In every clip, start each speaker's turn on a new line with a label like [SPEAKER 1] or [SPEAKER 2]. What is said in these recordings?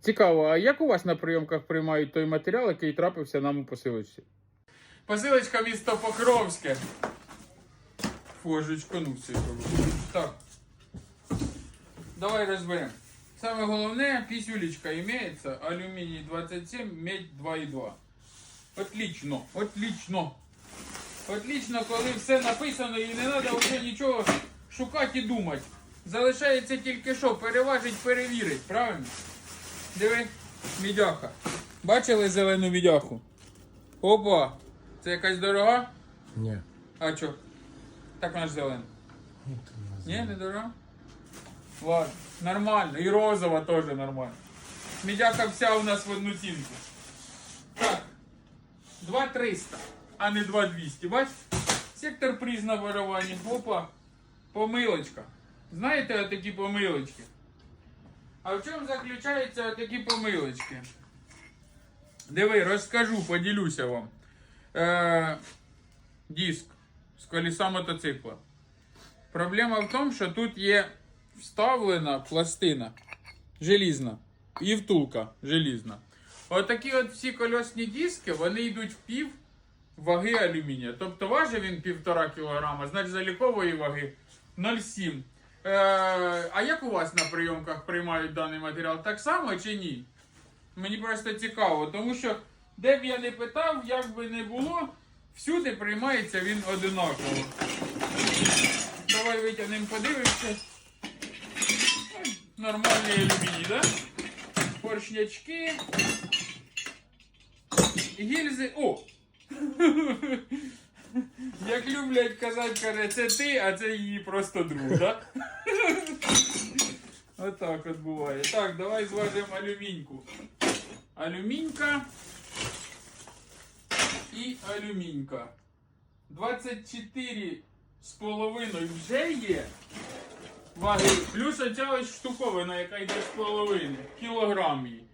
[SPEAKER 1] Цікаво, а як у вас на прийомках приймають той матеріал, який трапився нам у посилочці? Посилочка місто Покровське. Фожечко, ну все. Так. Давай розберемо. Саме головне, пісюлечка імеється, алюміній 27, медь 2,2. Отлично, отлично. Отлично, коли все написано і не треба вже нічого шукати і думати. Залишається тільки що, переважить, перевірить, правильно? Диви, мідяха. Бачили зелену мідяху? Опа! Це якась дорога?
[SPEAKER 2] Ні.
[SPEAKER 1] А чо? Так вона ж зелена. Ні, не дорога? Ладно, нормально. І розова теж нормально. Мідяка вся у нас в одну цінку. Так. 2300, а не 2200. Бач? Сектор приз на вируванні. Опа. Помилочка. Знаєте отакі помилочки? А в чому заключаються такі помилочки? Диви, розкажу, поділюся вам. Е, диск з колеса мотоцикла. Проблема в тому, що тут є вставлена пластина желізна і втулка желізна. Отакі от всі кольосні диски, вони йдуть в пів ваги алюмінія. Тобто важить він 1,5 кг, значить залікової ваги 0,7. Е, а як у вас на прийомках приймають даний матеріал? Так само чи ні? Мені просто цікаво, тому що де б я не питав, як би не було, всюди приймається він одинаково. Давай витягнемо, подивимося. Ой, Нормальний алюміній, да? Поршнячки. Гільзи. О! Як люблять казати, каже, це ти, а це її просто друг, да? Отак от буває. Так, давай зважимо алюміньку. Алюмінька і алюмінька. 24 з половиною вже є ваги. Плюс оця ось штуковина, яка йде з половини. Кілограм її.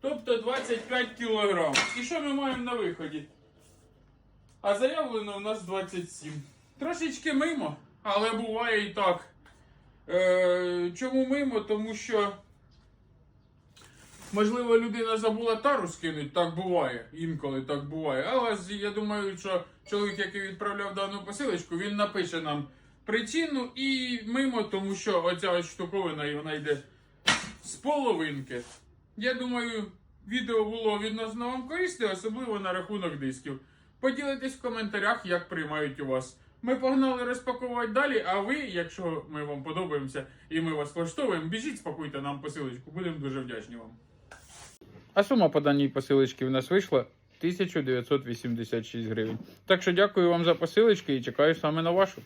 [SPEAKER 1] Тобто 25 кілограм. І що ми маємо на виході? А заявлено у нас 27. Трошечки мимо, але буває і так. Е, чому мимо? Тому що. Можливо, людина забула тару скинути, так буває, інколи так буває. Але я думаю, що чоловік, який відправляв дану посилочку, він напише нам причину і мимо, тому що оця штуковина вона йде з половинки. Я думаю, відео було відносно вам корисне, особливо на рахунок дисків. Поділитесь в коментарях, як приймають у вас. Ми погнали розпаковувати далі, а ви, якщо ми вам подобаємося і ми вас влаштовуємо, біжіть, спакуйте нам посилочку, будемо дуже вдячні вам. А сума по даній посилочці в нас вийшла 1986 гривень. Так що дякую вам за посилочки і чекаю саме на вашу.